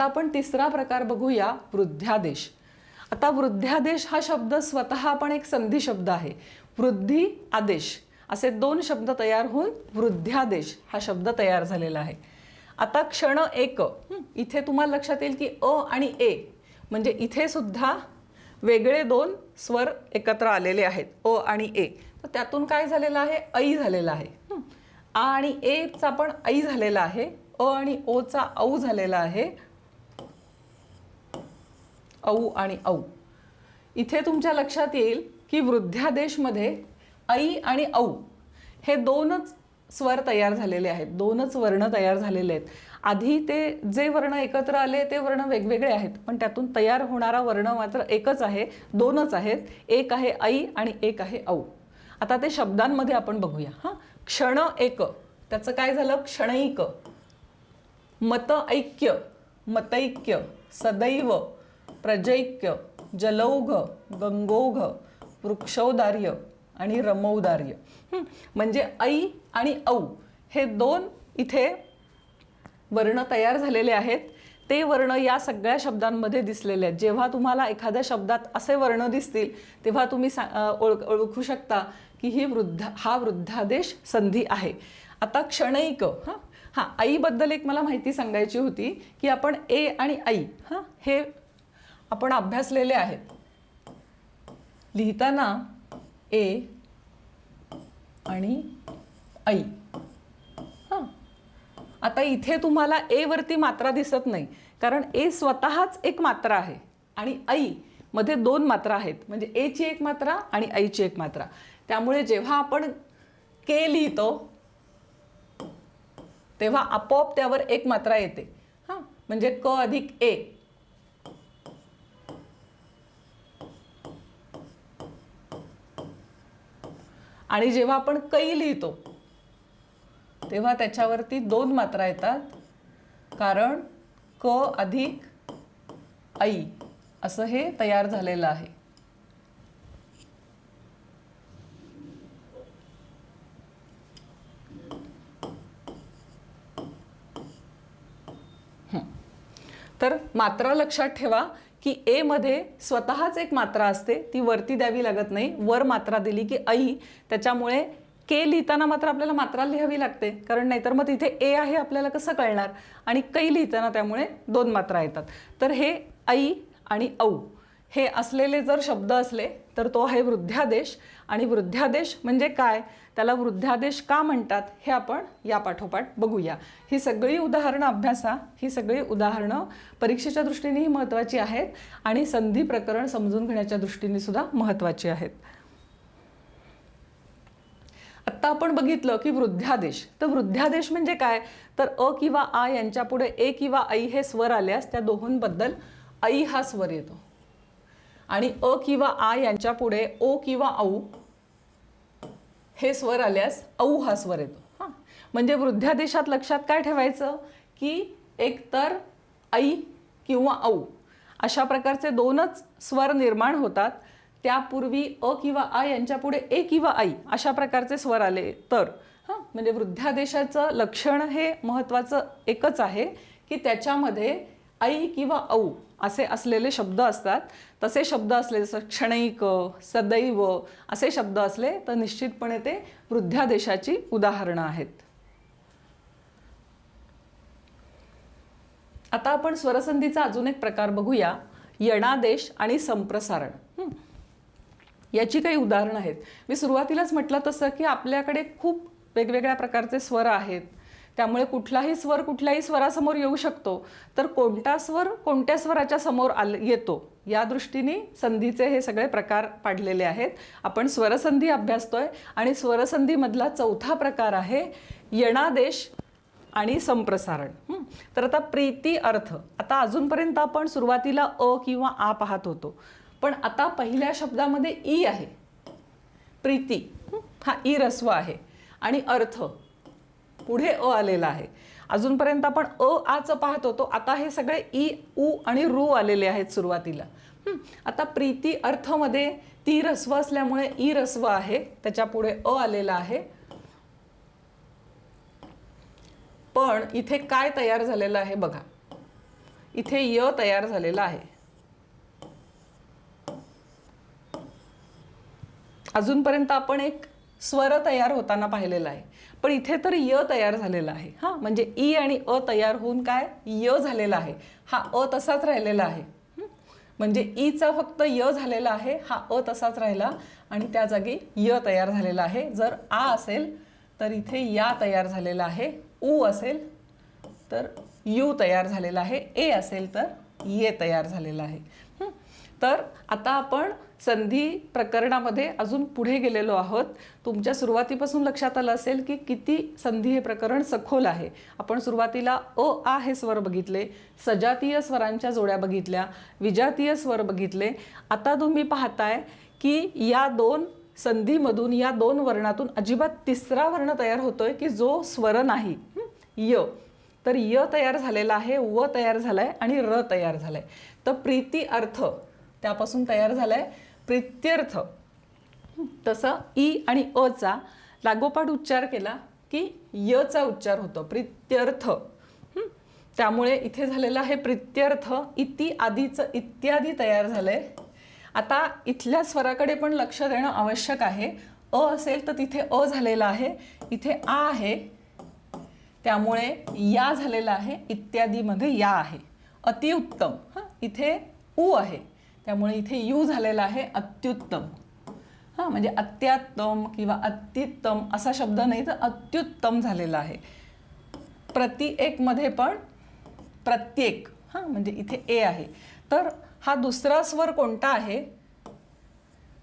आता आपण तिसरा प्रकार बघूया वृद्ध्यादेश. आता वृद्ध्यादेश हा शब्द स्वतः पण एक संधी शब्द आहे. वृद्धी आदेश. असे दोन शब्द तयार होऊन वृद्ध्यादेश हा शब्द तयार झालेला आहे. आता क्षण एक. इथे तुम्हाला लक्षात येईल की अ आणि ए म्हणजे इथे सुद्धा वेगळे दोन स्वर एकत्र आलेले आहेत अ आणि ए. तर त्यातून काय झालेलं आहे? ऐ झालेला आहे. आ आणि एचा पण ऐ झालेला आहे अ आणि ओचा औ झालेला आहे औ आणि औ. इथे तुमच्या लक्षात येईल की वृद्ध्यादेशमध्ये ऐ आणि औ हे दोनच स्वर तयार झालेले आहेत दोनच वर्ण तयार झालेले आहेत. आधी ते जे वर्ण एकत्र आले ते वर्ण वेगवेगळे आहेत पण त्यातून तयार होणारा वर्ण मात्र एकच आहे दोनच आहेत. एक आहे ऐ आणि एक आहे औ. आता ते शब्दांमध्ये आपण बघूया. हां? क्षण एक. त्याचं काय झालं? क्षणैक. मत ऐक्य. मतैक्य. सदैव. प्रजैक्य जलौघ गंगोघ वृक्षौदार्य आणि रमौदार्य. म्हणजे ऐ आणि औ हे दोन इथे वर्ण तयार झालेले आहेत. ते वर्ण या सगळ्या शब्दांमध्ये दिसलेले आहेत. जेव्हा तुम्हाला एखाद्या शब्दात असे वर्ण दिसतील तेव्हा तुम्ही सा ओळख ओळखू शकता की ही वृद्ध हा वृद्धादेश संधी आहे. आता क्षणैक हां हां आईबद्दल एक मला माहिती सांगायची होती की आपण ए आणि आई हां हे आपण अभ्यासलेले आहेत. लिहिताना ए आणि ऐ हां. आता इथे तुम्हाला एवरती मात्रा दिसत नाही. कारण ए स्वतःच एक मात्रा आहे आणि ऐ मध्ये दोन मात्रा आहेत. म्हणजे एची एक मात्रा आणि ऐची एक मात्रा. त्यामुळे जेव्हा आपण के लिहितो तेव्हा आपोआप त्यावर एक मात्रा येते. हां. म्हणजे क अधिक ए. आणि जेव्हा आपण कै लिहितो तेव्हा त्याच्यावरती दोन मात्रा येतात. कारण क अधिक आई असं हे तयार झालेलं आहे. तर मात्रा लक्षात ठेवा की ए मध्ये स्वतःच एक मात्रा असते ती वरती द्यावी लागत नाही वर मात्रा दिली की ऐ त्याच्यामुळे के लिहिताना मात्र आपल्याला मात्रा लिहावी लागते कारण नाहीतर मग तिथे ए आहे आपल्याला कसं कळणार? आणि कै लिहिताना त्यामुळे दोन मात्रा येतात. तर हे ऐ आणि औ. हे असलेले जर शब्द असले तर तो आहे वृद्ध्यादेश. आणि वृद्ध्यादेश म्हणजे काय? त्याला वृद्ध्यादेश का म्हणतात? हे आपण या पाठोपाठ बघूया. ही सगळी उदाहरणं अभ्यासा ही सगळी उदाहरणं परीक्षेच्या दृष्टीनेही महत्त्वाची आहेत आणि संधी प्रकरण समजून घेण्याच्या दृष्टीने सुद्धा महत्त्वाची आहेत. आत्ता आपण बघितलं की वृद्ध्यादेश. तर वृद्ध्यादेश म्हणजे काय? तर अ किंवा आ यांच्या पुढे ए किंवा ऐ हे स्वर आल्यास त्या दोहोंबद्दल ऐ हा स्वर येतो. आणि अ किंवा आ यांच्या पुढे ओ किंवा औ हे स्वर आल्यास औ हा स्वर येतो. हां. म्हणजे वृद्ध्यादेशात लक्षात काय ठेवायचं? की एकतर ऐ किंवा औ. अशा प्रकारचे दोनच स्वर निर्माण होतात. त्यापूर्वी अ किंवा आ यांच्यापुढे ए किंवा आई अशा प्रकारचे स्वर आले तर. हां. म्हणजे वृद्धादेशाचं लक्षण हे महत्त्वाचं एकच आहे की त्याच्यामध्ये ऐ किंवा औ असे असलेले शब्द असतात तसे शब्द असले जसं क्षणैक सदैव असे शब्द असले तर निश्चितपणे ते वृद्ध्यादेशाची उदाहरणं आहेत. आता आपण स्वरसंधीचा अजून एक प्रकार बघूया यणादेश आणि संप्रसारण. याची काही उदाहरणं आहेत. मी सुरुवातीलाच म्हटलं तसं की आपल्याकडे खूप वेगवेगळ्या प्रकारचे स्वर आहेत. त्यामुळे कुठलाही स्वर कुठल्याही स्वरासमोर येऊ शकतो. तर कोणता स्वर कोणत्या स्वराच्या समोर आल येतो? या दृष्टीने संधीचे हे सगळे प्रकार पाडलेले आहेत. आपण स्वरसंधी अभ्यासतोय आणि स्वरसंधीमधला चौथा प्रकार आहे येणादेश आणि संप्रसारण. तर आता प्रीती अर्थ. आता अजूनपर्यंत आपण सुरुवातीला अ किंवा आ पाहत होतो. पण आता पहिल्या शब्दामध्ये ई आहे. प्रीती. हा ई रस्व आहे. आणि अर्थ. पुढे अ आलेला आहे. अजूनपर्यंत आपण अ आचं पाहत होतो. आता हे सगळे ई उ आणि रू आलेले आहेत सुरुवातीला. आता प्रीती अर्थमध्ये ती रस्व असल्यामुळे ई रस्व आहे. त्याच्या पुढे अ आलेला आहे. पण इथे काय तयार झालेलं आहे बघा. इथे य तयार झालेला आहे. अजूनपर्यंत आपण एक स्वर तयार होताना पाहिलेला आहे. पण इथे तर य तयार झालेला आहे. हां म्हणजे ई आणि अ तयार होऊन काय? य झालेला आहे. हा अ तसाच राहिलेला आहे. म्हणजे ईचा फक्त य झालेला आहे हा अ तसाच राहिला आणि त्या जागी य तयार झालेला आहे. जर आ असेल तर इथे या तयार झालेला आहे. उ असेल तर यू तयार झालेला आहे. ए असेल तर ये तयार झालेला आहे. तर आता आपण संधी प्रकरणामध्ये अजून पुढे गेलेलो आहोत. तुमच्या सुरुवातीपासून लक्षात आलं असेल की किती संधी हे प्रकरण सखोल आहे. आपण सुरुवातीला अ आ हे स्वर बघितले सजातीय स्वरांच्या जोड्या बघितल्या विजातीय स्वर बघितले. आता तुम्ही पाहताय की या दोन संधीमधून या दोन वर्णातून अजिबात तिसरा वर्ण तयार होतोय की जो स्वर नाही. य. तर य तयार झालेला आहे व तयार झालाय आणि र तयार झालाय. तर प्रीती अर्थ त्यापासून तयार झालाय. प्रित्यर्थ. तसं ई आणि अचा लागोपाठ उच्चार केला की यचा उच्चार होतो प्रित्यर्थ. त्यामुळे इथे झालेलं आहे प्रित्यर्थ. इति आधीचं इत्यादी तयार झालंय. आता इथल्या स्वराकडे पण लक्ष देणं आवश्यक आहे. अ असेल तर तिथे अ झालेला आहे इथे आ आहे. त्यामुळे या झालेला आहे इत्यादीमध्ये या आहे. अतिउत्तम. हां? इथे उ आहे. त्यामुळे इथे यू झालेला आहे अत्युत्तम. हां म्हणजे अत्यात्तम किंवा अत्युत्तम असा शब्द नाही तर अत्युत्तम झालेला आहे. प्रति एकमध्ये पण प्रत्येक हां म्हणजे इथे ए आहे. तर हा दुसरा स्वर कोणता आहे?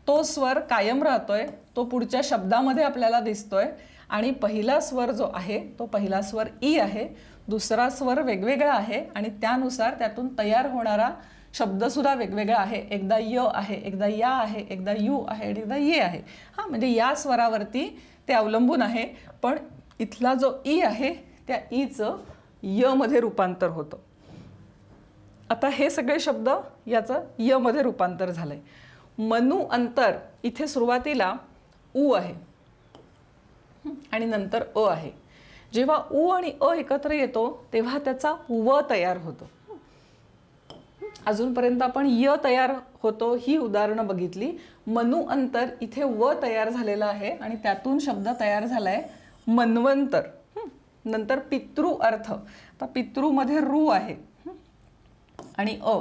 तो स्वर कायम राहतोय तो पुढच्या शब्दामध्ये आपल्याला दिसतोय आणि पहिला स्वर जो आहे तो पहिला स्वर ई आहे. दुसरा स्वर वेगवेगळा आहे आणि त्यानुसार त्यातून तयार होणारा शब्दसुद्धा वेगवेगळा आहे. एकदा य आहे एकदा या आहे एकदा यू आहे आणि एकदा ये आहे. हां म्हणजे या स्वरावरती ते अवलंबून आहे. पण इथला जो ई आहे त्या ईचं यमध्ये रूपांतर होतं. आता हे सगळे शब्द याचं यमध्ये रूपांतर झालं आहे मनु अंतर इथे सुरुवातीला उ आहे. आणि नंतर अ आहे. जेव्हा उ आणि अ एकत्र येतो तेव्हा त्याचा व तयार होतो. अजूनपर्यंत आपण य तयार होतो ही उदाहरणं बघितली. मनु अंतर इथे व तयार झालेलं आहे आणि त्यातून शब्द तयार झाला आहे मनवंतर नंतर पितृ अर्थ. आता पितृमध्ये रू आहे. आणि अ.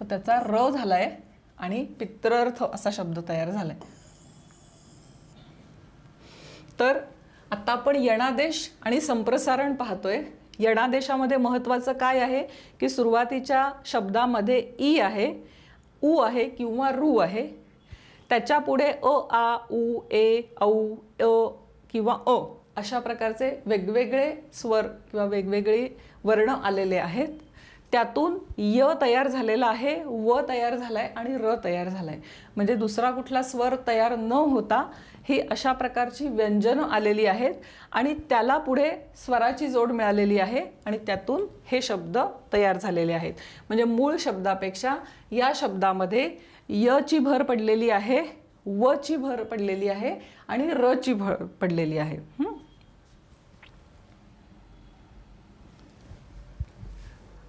तर त्याचा र झाला आहे आणि पित्रर्थ असा शब्द तयार झाला आहे तर आता आपण येणादेश आणि संप्रसारण पाहतोय. यणादेशामध्ये महत्त्वाचं काय आहे? की सुरुवातीच्या शब्दामध्ये ई आहे उ आहे किंवा रू आहे. त्याच्या पुढे अ आ उ ए औ अ किंवा अ अशा प्रकारचे वेगवेगळे स्वर किंवा वेगवेगळे वर्ण आलेले आहेत. त्यातून य तयार झालेला आहे व तयार झाला आहे आणि र तयार झाला आहे म्हणजे दुसरा कुठला स्वर तयार न होता ही अशा प्रकारची व्यंजनं आलेली आहेत आणि त्याला पुढे स्वराची जोड मिळालेली आहे आणि त्यातून हे शब्द तयार झालेले आहेत. म्हणजे मूळ शब्दापेक्षा या शब्दामध्ये यची भर पडलेली आहे व ची भर पडलेली आहे आणि र ची भर पडलेली आहे.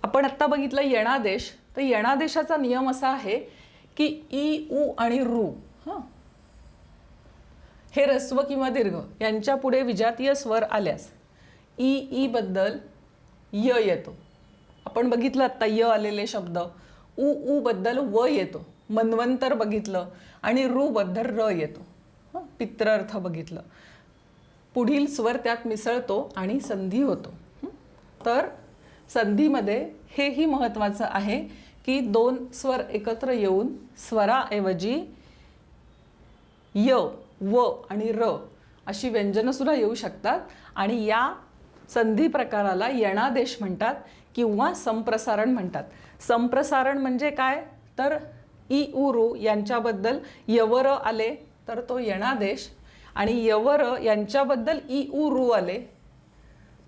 आपण आत्ता बघितलं येणादेश तर येणादेशाचा नियम असा आहे की ई उ आणि रू हां. हे रस्व किंवा दीर्घ यांच्या पुढे विजातीय स्वर आल्यास ई ई बद्दल य येतो. आपण बघितलं आत्ता य आलेले शब्द उ उ बद्दल व येतो. मन्वंतर बघितलं आणि रू बद्दल र येतो. हं? पित्रार्थ बघितलं. पुढील स्वर त्यात मिसळतो आणि संधी होतो. तर संधीमध्ये हेही महत्त्वाचं आहे की दोन स्वर एकत्र येऊन स्वराऐवजी य व आणि र अशी व्यंजनंसुद्धा येऊ शकतात. आणि या संधी प्रकाराला यणादेश म्हणतात किंवा संप्रसारण म्हणतात. संप्रसारण म्हणजे काय? तर ई उ यांच्याबद्दल यवर आले तर तो यणादेश. आणि यवर यांच्याबद्दल ई उ आले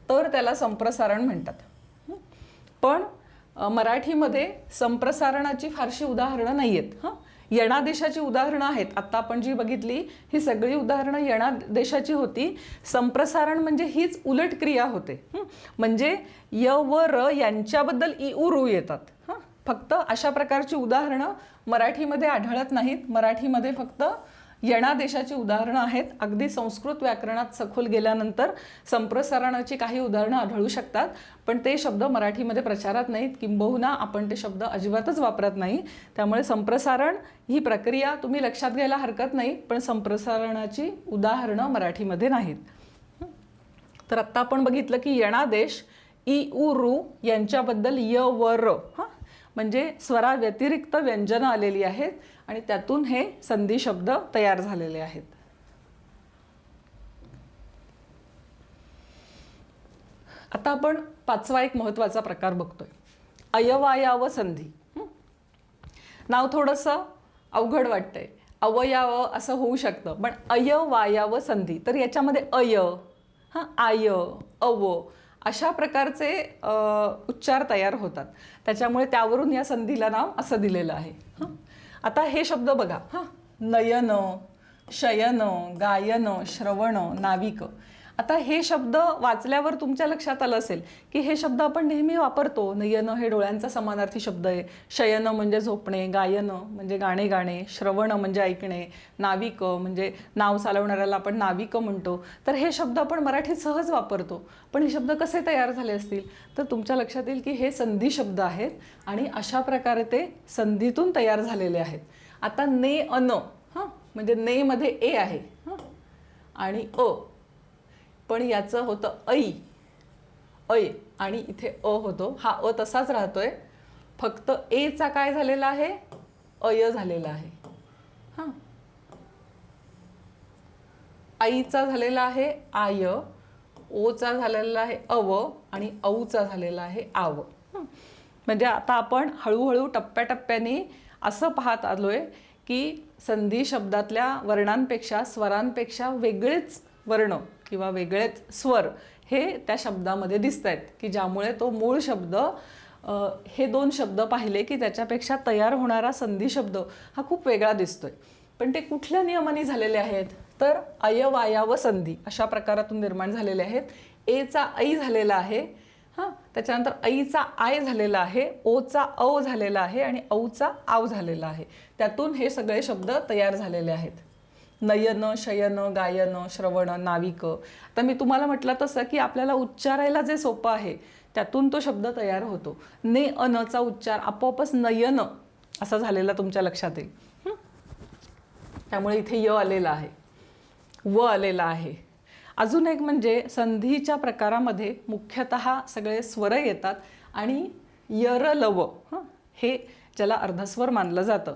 तर त्याला संप्रसारण म्हणतात. पण मराठीमध्ये संप्रसारणाची फारशी उदाहरणं नाही आहेत हां यणादेशाची उदाहरणं आहेत. आत्ता आपण जी बघितली ही सगळी उदाहरणं यणादेशाची होती. संप्रसारण म्हणजे हीच उलट क्रिया होते म्हणजे य व र यांच्याबद्दल इ उ रू येतात फक्त अशा प्रकारची उदाहरणं मराठीमध्ये आढळत नाहीत. मराठीमध्ये फक्त यणादेशाची उदाहरणं आहेत. अगदी संस्कृत व्याकरणात सखोल गेल्यानंतर संप्रसारणाची काही उदाहरणं आढळू शकतात. पण ते शब्द मराठीमध्ये प्रचारात नाहीत. किंबहुना आपण ते शब्द अजिबातच वापरत नाही. त्यामुळे संप्रसारण ही प्रक्रिया तुम्ही लक्षात घ्यायला हरकत नाही पण संप्रसारणाची उदाहरणं मराठीमध्ये नाहीत. तर आत्ता आपण बघितलं की यणादेश इ उ रू यांच्याबद्दल य व र हां? म्हणजे स्वराव्यतिरिक्त व्यंजनं आलेली आहेत आणि त्यातून हे संधी शब्द तयार झालेले आहेत. आता आपण पाचवा एक महत्त्वाचा प्रकार बघतोय. अयवायाव संधी. नाव थोडंसं अवघड वाटतंय. अवयाव असं होऊ शकतं पण अयवायाव संधी. तर याच्यामध्ये अय हां? आय अव अशा प्रकारचे उच्चार तयार होतात. त्याच्यामुळे त्यावरून या संधीला नाव असं दिलेलं आहे. आता हे शब्द बघा. हां? नयन शयन गायन श्रवण नाविक. आता हे शब्द वाचल्यावर तुमच्या लक्षात आलं असेल की हे शब्द आपण नेहमी वापरतो. नयन हे डोळ्यांचा समानार्थी शब्द आहे. शयन म्हणजे झोपणे गायन म्हणजे गाणे गाणे श्रवण म्हणजे ऐकणे नाविक म्हणजे नाव चालवणाऱ्याला आपण नाविक म्हणतो. तर हे शब्द आपण मराठीत सहज वापरतो. पण हे शब्द कसे तयार झाले असतील? तर तुमच्या लक्षात येईल की हे संधी शब्द आहेत आणि अशा प्रकारे ते संधीतून तयार झालेले आहेत. आता ने अन हां म्हणजे ने मध्ये ए आहे. हां आणि अ पण याचं होतं ऐ. ऐ आणि इथे अ होतो. हा अ तसाच राहतोय. फक्त एचा काय झालेला आहे? अय झालेला आहे. हां. आईचा झालेला आहे आय ओचा झालेला आहे अव आणि औचा झालेला आहे आव. म्हणजे आता आपण हळूहळू टप्प्याटप्प्याने असं पाहत आलोय की संधी शब्दातल्या वर्णांपेक्षा स्वरांपेक्षा वेगळेच वर्ण किंवा वेगळेच स्वर हे त्या शब्दामध्ये दिसत आहेत की ज्यामुळे तो मूळ शब्द हे दोन शब्द पाहिले की त्याच्यापेक्षा तयार होणारा संधी शब्द हा खूप वेगळा दिसतोय. पण ते कुठल्या नियमाने झालेले आहेत? तर अयवाया व संधी अशा प्रकारातून निर्माण झालेले आहेत. एचा ऐ झालेला आहे हां त्याच्यानंतर ऐचा आय झालेला आहे ओचा औ झालेला आहे आणि औचा आव झालेला आहे. त्यातून हे सगळे शब्द तयार झालेले आहेत. नयन शयन गायन श्रवण नाविक. तर मी तुम्हाला म्हटलं तसं की आपल्याला उच्चारायला जे सोपं आहे त्यातून तो शब्द तयार होतो. ने अनचा उच्चार आपोआपच नयन असा झालेला तुमच्या लक्षात येईल. त्यामुळे इथे य आलेला आहे. व आलेला आहे. अजून एक म्हणजे संधीच्या प्रकारामध्ये मुख्यतः सगळे स्वर येतात आणि यर लव हे ज्याला अर्धस्वर मानलं जातं.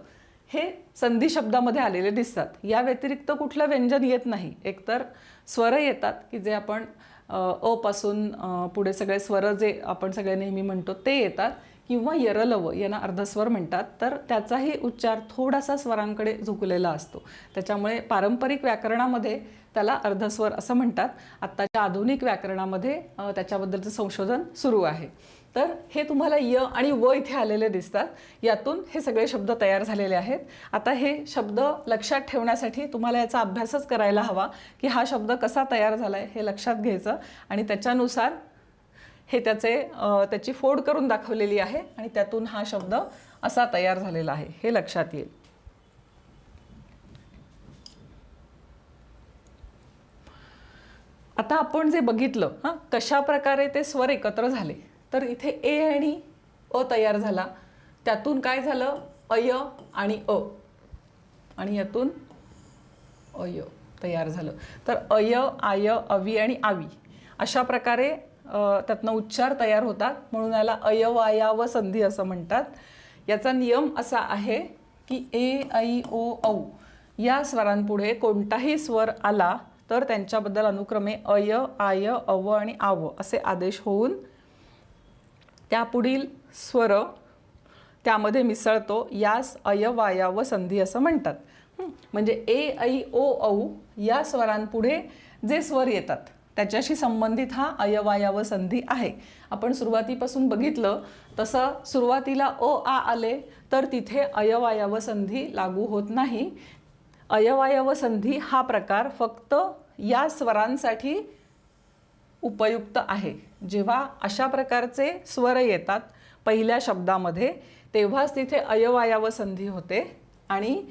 हे संधी शब्दामध्ये आलेले दिसतात. या व्यतिरिक्त कुठलं व्यंजन येत नाही. एकतर स्वर येतात की जे आपण अ, पासून पुढे सगळे स्वर जे आपण सगळे नेहमी म्हणतो ते येतात. किंवा यरलव यांना अर्धस्वर म्हणतात. तर त्याचाही उच्चार थोडासा स्वरांकडे झुकलेला असतो. त्याच्यामुळे पारंपरिक व्याकरणामध्ये त्याला अर्धस्वर असं म्हणतात. आत्ताच्या आधुनिक व्याकरणामध्ये त्याच्याबद्दलचं संशोधन सुरू आहे. तर हे तुम्हाला य आणि व इथे आलेले दिसतात. यातून हे सगळे शब्द तयार झालेले आहेत. आता हे शब्द लक्षात ठेवण्यासाठी तुम्हाला याचा अभ्यासच करायला हवा की हा शब्द कसा तयार झाला आहे हे लक्षात घ्यायचं आणि त्याच्यानुसार हे त्याचे त्याची फोड करून दाखवलेली आहे आणि त्यातून हा शब्द असा तयार झालेला आहे. हे लक्षात येईल. आता आपण जे बघितलं हां कशा प्रकारे ते स्वर एकत्र झाले? तर इथे ए आणि अ तयार झाला. त्यातून काय झालं? अय आणि अ. आणि यातून अय तयार झालं. तर अय आय अवी आणि आवी अशा प्रकारे त्यातनं उच्चार तयार होतात. म्हणून याला अयवायाव संधी असं म्हणतात. याचा नियम असा आहे की ए ऐ ओ औ या स्वरांपुढे कोणताही स्वर आला तर त्यांच्याबद्दल अनुक्रमे अय आय अव आणि आव असे आदेश होऊन त्यापुढील स्वर त्यामध्ये मिसळतो यास अयवाया व संधी असं म्हणतात. म्हणजे ए ऐ ओ औ या स्वरांपुढे जे स्वर येतात त्याच्याशी संबंधित हा अयवायाव संधी आहे. आपण सुरुवातीपासून बघितलं तसं सुरुवातीला अ आ आले तर तिथे अयवायाव संधी लागू होत नाही. अयवायव संधी हा प्रकार फक्त या स्वरांसाठी उपयुक्त आहे. जेव्हा अशा प्रकारचे स्वर येतात पहिल्या शब्दामध्ये तेव्हाच तिथे अयवायाव संधी होते आणि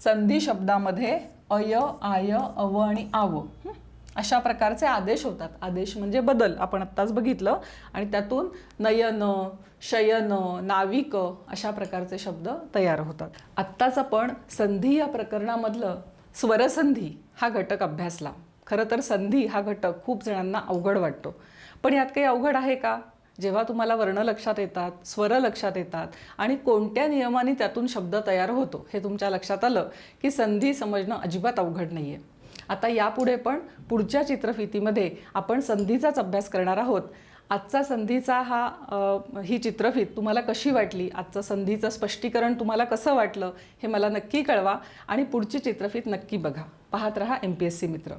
संधी शब्दामध्ये अय आय अव आणि आव अशा प्रकारचे आदेश होतात. आदेश म्हणजे बदल. आपण आत्ताच बघितलं आणि त्यातून नयन शयन नाविक अशा प्रकारचे शब्द तयार होतात. आत्ताच आपण संधी या प्रकरणामधलं स्वरसंधी हा घटक अभ्यासला. खरं तर संधी हा घटक खूप जणांना अवघड वाटतो. पण यात काही अवघड आहे का? जेव्हा तुम्हाला वर्ण लक्षात येतात स्वर लक्षात येतात आणि कोणत्या नियमाने त्यातून शब्द तयार होतो हे तुमच्या लक्षात आलं की संधी समजणं अजिबात अवघड नाही आहे आता यापुढे पण पुढच्या चित्रफितीमध्ये आपण संधीचाच अभ्यास करणार आहोत. आजचा संधीचा हा ही चित्रफित तुम्हाला कशी वाटली? आजचं संधीचं स्पष्टीकरण तुम्हाला कसं वाटलं? हे मला नक्की कळवा आणि पुढची चित्रफित नक्की बघा. पाहत रहा एम पी एस सी मित्र.